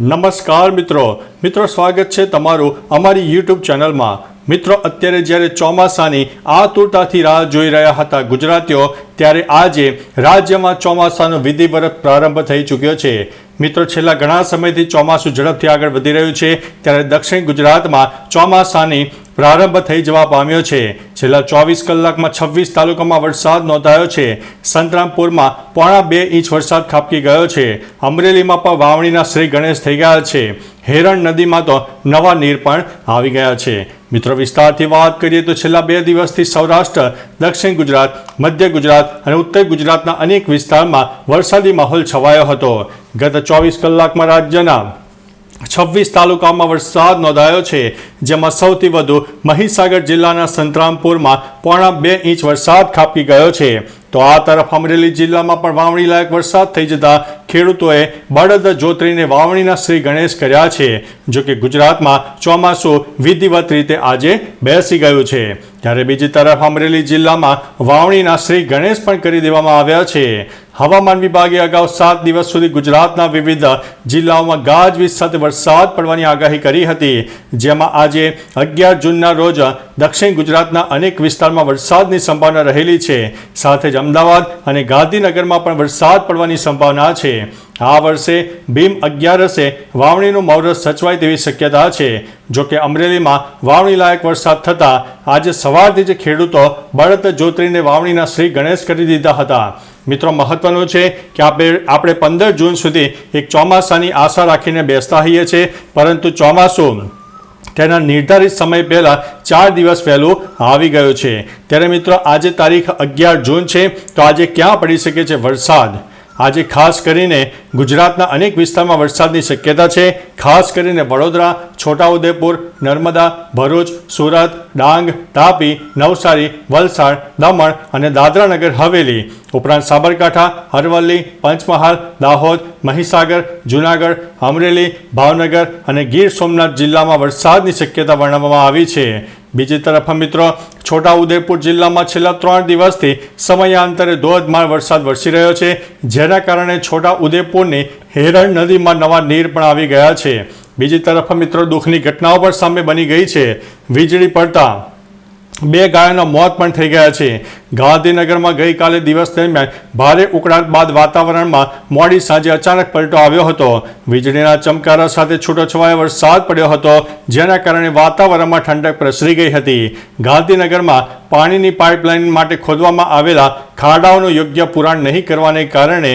નમસ્કાર મિત્રો. મિત્રો, સ્વાગત છે તમારું અમારી યુટ્યુબ ચેનલમાં. મિત્રો, અત્યારે જ્યારે ચોમાસાની આતુરતાથી રાહ જોઈ રહ્યા હતા ગુજરાતીઓ, ત્યારે આજે રાજ્યમાં ચોમાસાનો વિધિવત પ્રારંભ થઈ ચૂક્યો છે. મિત્રો, છેલ્લા ઘણા સમયથી ચોમાસું ઝડપથી આગળ વધી રહ્યું છે. ત્યારે દક્ષિણ ગુજરાતમાં ચોમાસાની પ્રારંભ થઈ જવા પામ્યો છે. છેલ્લા ચોવીસ કલાકમાં છવ્વીસ તાલુકામાં વરસાદ નોંધાયો છે. સંતરામપુરમાં પોણા બે ઇંચ વરસાદ ખાબકી ગયો છે. અમરેલીમાં પણ વાવણીના શ્રી ગણેશ થઈ ગયા છે. હેરણ નદીમાં તો નવા નીર પણ આવી ગયા છે. મિત્રો, વિસ્તારથી વાત કરીએ તો છેલ્લા બે દિવસથી સૌરાષ્ટ્ર, દક્ષિણ ગુજરાત, મધ્ય ગુજરાત અને ઉત્તર ગુજરાતના અનેક વિસ્તારમાં વરસાદી માહોલ છવાયો હતો. ગત ચોવીસ કલાકમાં રાજ્યના છવ્વીસ તાલુકામાં વરસાદ નોંધાયો છે, જેમાં સૌથી વધુ મહીસાગર જિલ્લાના સંતરામપુરમાં પોણા બે ઇંચ વરસાદ ખાબકી ગયો છે. તો આ તરફ અમરેલી જિલ્લામાં પણ વાવણી લાયક વરસાદ થઈ જતા ખેડૂતોએ બળદ જોતરીને વાવણીના શ્રી ગણેશ કર્યા છે, જો કે ગુજરાતમાં ચોમાસું વિધિવત રીતે આજે બેસી ગયું છે. ત્યારે બીજી તરફ અમરેલી જિલ્લામાં વાવણીના શ્રી ગણેશ પણ કરી દેવામાં આવ્યા છે. હવામાન વિભાગે અગાઉ સાત દિવસ સુધી ગુજરાતના વિવિધ જિલ્લાઓમાં ગાજવીજ સાથે વરસાદ પડવાની આગાહી કરી હતી. જેમાં આજે અગિયાર જૂનના રોજ દક્ષિણ ગુજરાતના અનેક વિસ્તારમાં વરસાદની સંભાવના રહેલી છે. સાથે જ અમદાવાદ અને ગાંધીનગરમાં પણ વરસાદ પડવાની સંભાવના છે. આ વર્ષે ભીમ અગિયારસે વાવણીનું મૌરસ સચવાય તેવી શક્યતા છે. જોકે અમરેલીમાં વાવણી લાયક વરસાદ થતાં આજે સવારથી જ ખેડૂતો બળદ જોતરીને વાવણીના શ્રી ગણેશ કરી દીધા હતા. મિત્રો, મહત્વનું છે કે આપણે આપણે પંદર જૂન સુધી એક ચોમાસાની આશા રાખીને બેસતા હોઈએ છીએ, પરંતુ ચોમાસું તેના નિર્ધારિત સમય પહેલાં ચાર દિવસ પહેલું આવી ગયો છે. ત્યારે મિત્રો, આજે તારીખ અગિયાર જૂન છે, તો આજે ક્યાં પડી શકે છે વરસાદ? આજે ખાસ કરીને ગુજરાતના અનેક વિસ્તારમાં વરસાદની શક્યતા છે. ખાસ કરીને વડોદરા, છોટાઉદેપુર, નર્મદા, ભરૂચ, સુરત, ડાંગ, તાપી, નવસારી, વલસાડ, દમણ અને દાદરાનગર, હવેલી. ઉપરાંત સાબરકાંઠા, અરવલ્લી, પંચમહાલ, દાહોદ, મહીસાગર, જૂનાગઢ, અમરેલી, ભાવનગર અને ગીર સોમનાથ જિલ્લામાં વરસાદની શક્યતા વર્ણવવામાં આવી છે. બીજી તરફ મિત્રો, છોટાઉદેપુર જિલ્લામાં છેલ્લા ત્રણ દિવસથી સમયાંતરે ધોધમાર વરસાદ વરસી રહ્યો છે, જેના કારણે છોટાઉદેપુરની હેરણ નદીમાં નવા નીર પણ આવી ગયા છે. બીજી તરફ મિત્રો, દુઃખની ઘટનાઓ પણ સામે બની ગઈ છે. વીજળી પડતા બે ગાયોના મોત પણ થઈ ગયા છે. ગાંધીનગરમાં ગઈકાલે દિવસ દરમિયાન ભારે ઉકળાટ બાદ વાતાવરણમાં મોડી સાંજે અચાનક પલટો આવ્યો હતો. વીજળીના ચમકારા સાથે છૂટોછવાયો વરસાદ પડ્યો હતો, જેના કારણે વાતાવરણમાં ઠંડક પ્રસરી ગઈ હતી. ગાંધીનગરમાં પાણીની પાઇપલાઇન માટે ખોદવામાં આવેલા ખાડાઓનું યોગ્ય પુરાણ નહીં કરવાને કારણે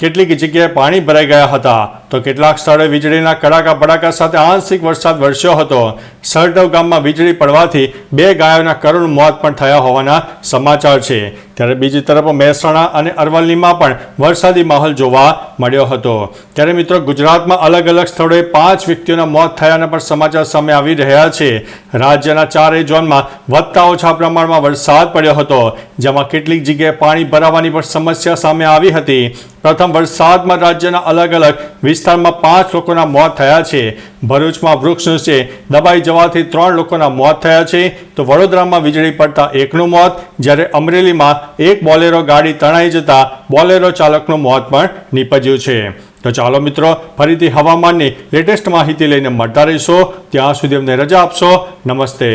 કેટલીક જગ્યાએ પાણી ભરાઈ ગયા હતા. તો કેટલાક સ્થળે વીજળીના કડાકા ભડાકા સાથે આંશિક વરસાદ વરસ્યો હતો. સરડવ ગામમાં વીજળી પડવાથી બે ગાયોના કરુણ મોત પણ થયા હોવાના સમાચાર છે. ત્યારે બીજી તરફ મહેસાણા અને અરવલ્લીમાં પણ વરસાદી માહોલ જોવા મળ્યો હતો. ત્યારે મિત્રો ગુજરાતમાં અલગ અલગ સ્થળોએ પાંચ વ્યક્તિઓના મોત થયાના પણ સમાચાર સામે આવી રહ્યા છે. રાજ્યના ચારેય ઝોનમાં વધતા ઓછા પ્રમાણમાં વરસાદ પડ્યો હતો, જેમાં કેટલીક જગ્યાએ પાણી ભરાવાની પણ સમસ્યા સામે આવી હતી. પ્રથમ વરસાદમાં રાજ્યના અલગ અલગ વિસ્તારમાં પાંચ લોકોના મોત થયા છે. ભરૂચમાં વૃક્ષ નીચે દબાઈ જવાથી ત્રણ લોકોના મોત થયા છે. તો વડોદરામાં વીજળી પડતા એકનું મોત, જ્યારે અમરેલીમાં એક બોલેરો ગાડી તણાઈ જતા બોલેરો ચાલકનું મોત પણ નીપજ્યું છે. તો ચાલો મિત્રો, ફરીથી હવામાનની લેટેસ્ટ માહિતી લઈને મળતા રહીશો. ત્યાં સુધી અમને રજા આપશો. નમસ્તે.